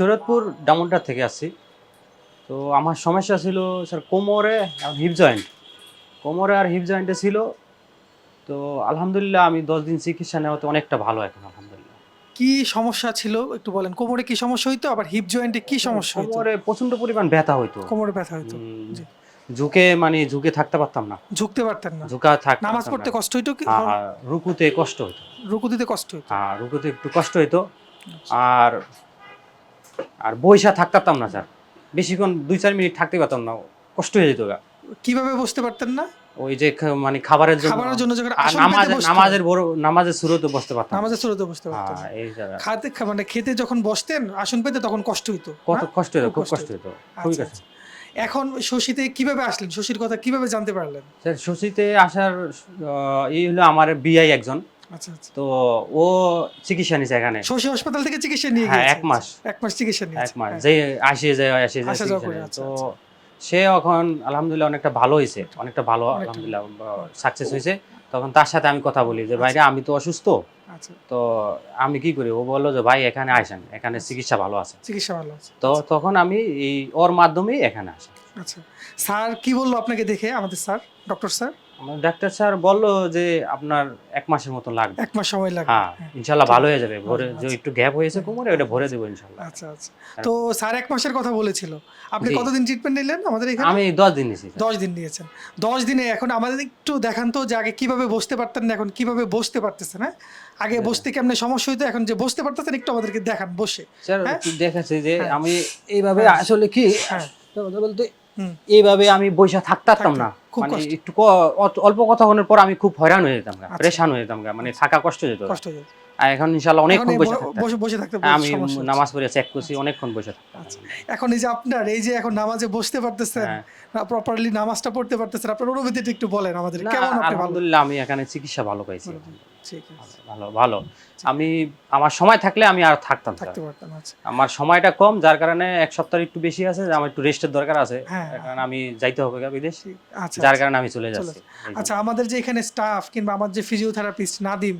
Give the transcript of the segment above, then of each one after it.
শরৎপুর ডামনটা থেকে আসছি। তো আমার সমস্যা ছিল স্যার কোমরে আর হিপ জয়েন্ট কোমরে আর হিপ জয়েন্টে ছিল। তো আলহামদুলিল্লাহ আমি দশ দিন চিকিৎসা নেওয়াতে অনেকটা ভালো এখন আলহামদুলিল্লাহ। কি সমস্যা ছিল একটু বলেন? কোমরে কি সমস্যা হইতো আবার হিপ জয়েন্টে কি সমস্যা হইতো? কোমরে প্রচণ্ড পরিমাণ ব্যথা হইতো। কোমরে ব্যথা হইতো জি। ঝুঁকে মানে ঝুঁকে থাকতে পারতাম না। ঝুঁকতে পারতেন না। ঝুঁকা থাকতে নামাজ পড়তে কষ্ট হইতো কি? রুকুতে কষ্ট হইতো। রুকু দিতে কষ্ট হইতো। হ্যাঁ রুকুতে একটু কষ্ট হইতো। আর আর বইসা থাকতাম না স্যার। বেশিক্ষণ দুই চার মিনিট থাকতে পারতাম না। কষ্ট হয়ে যেত কীভাবে বসতে পারতেন না? ওই যে মানে খাবারের জন্য। খাবারের জন্য যখন নামাজের বড় নামাজের শুরুতে বসতে পারতাম। নামাজের শুরুতে বসতে হ্যাঁ এই জায়গা খাতে মানে খেতে যখন বসতেন আসন পেতে তখন কষ্ট হতো কত কষ্ট হতো খুব কষ্ট হতো খুবই আচ্ছা, কষ্ট। আচ্ছা। এখন শশীতে কীভাবে আসলেন? শশীর কথা কীভাবে জানতে পারলেন? স্যার শশীতে আসার এই হলো আমার বিআই একজন। তো ও চিকিৎসা নিছে এখানে। শশী হাসপাতাল থেকে চিকিৎসা নিয়ে হ্যাঁ, গিয়েছে। এক মাস। এক মাস চিকিৎসা এক মাস। যে আসে যায় আসে যায় নেয়। আচ্ছা, তো আচ্ছা। সে এখন আলহামদুলিল্লাহ অনেকটা ভালো হয়েছে। অনেকটা ভালো আলহামদুলিল্লাহ সাকসেস হয়েছে। তখন তার সাথে আমি কথা বলি যে ভাইরা আমি তো অসুস্থ। আচ্ছা। তো আমি কি করি? ও বলল যে ভাই এখানে আসেন। এখানে চিকিৎসা ভালো আছে। চিকিৎসা ভালো আছে। তো তখন আমি এই ওর মাধ্যমেই এখানে আসি। আচ্ছা। স্যার কি বলল আপনাকে দেখে? আমাদের স্যার ডক্টর স্যার? ডাক্তার স্যার বলল যে আপনার এক মাসের মতো লাগবে এক মাস সময় লাগবে হ্যাঁ হ্যাঁ। ইনশাল্লাহ ভালো হয়ে যাবে ভরে যে। একটু গ্যাপ হয়েছে কোমরে ওটা ভরে দেবো ইনশাল্লাহ আচ্ছা আচ্ছা তো স্যার এক মাসের কথা বলেছিল আপনি। কতদিন ট্রিটমেন্ট নিলেন আমাদের এখানে আমি দশ দিন নিয়েছি দশ দিন নিয়েছেন দশ দিনে এখন আমাদের একটু দেখান তো যে আগে কীভাবে বসতে পারতেন না এখন কীভাবে বসতে পারতেছেন হ্যাঁ আগে হ্যাঁ। বসতে কেমনে সমস্যা হইতো এখন যে বসতে পারতেছেন একটু আমাদেরকে দেখান বসে স্যার হ্যাঁ? দেখাচ্ছি যে হ্যাঁ। আমি এইভাবে হ্যাঁ। আসলে কি হ্যাঁ। বলতে। এইভাবে আমি বৈশা থাকতাম না। মানে একটু অল্প কথা হওয়ার পর আমি খুব হয়রান হয়ে যেতাম পরেশান প্রেশান হয়ে যেতাম মানে থাকা কষ্ট যেত কষ্ট যেত। আর এখন অনেকক্ষণ বসে বসে বসে থাকতে আমি নামাজ পড়ে চেক করছি অনেকক্ষণ বসে থাকতাম আচ্ছা। এখন এই যে আপনার এই যে এখন নামাজে বসতে পারতেছেন হ্যাঁ। না প্রপারলি নামাজটা পড়তে পারতেছেন আপনার অনুভূতিটা একটু বলেন আমাদের কেমন আপনি আলহামদুলিল্লাহ আমি এখানে চিকিৎসা ভালো পাইছি। ভালো ভালো আমি আমার সময় থাকলে আমি আর থাকতাম থাকতে আচ্ছা। আমার সময়টা কম যার কারণে এক সপ্তাহ একটু বেশি আছে আমার একটু রেস্টের দরকার আছে। হ্যাঁ। তার কারণে আমি যাইতে হবে বিদেশ। আচ্ছা যার। কারণে আমি চলে যাচ্ছি। আচ্ছা আমাদের যে এখানে স্টাফ কিংবা আমার যে ফিজিওথেরাপিস্ট নাদিম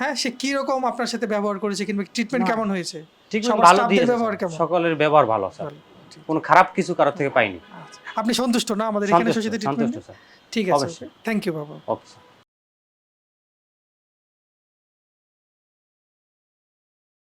হ্যাঁ সে কি রকম আপনার সাথে ব্যবহার করেছে কিংবা ট্রিটমেন্ট কেমন হয়েছে? ঠিক ভালো দিয়েছে ব্যবহার কেমন? সকলের ব্যবহার ভালো স্যার। কোনো খারাপ কিছু কারোর থেকে পাইনি। আচ্ছা। আপনি সন্তুষ্ট না আমাদের এখানে সন্তুষ্ট ঠিক আছে থ্যাংক ইউ বাবা। ওকে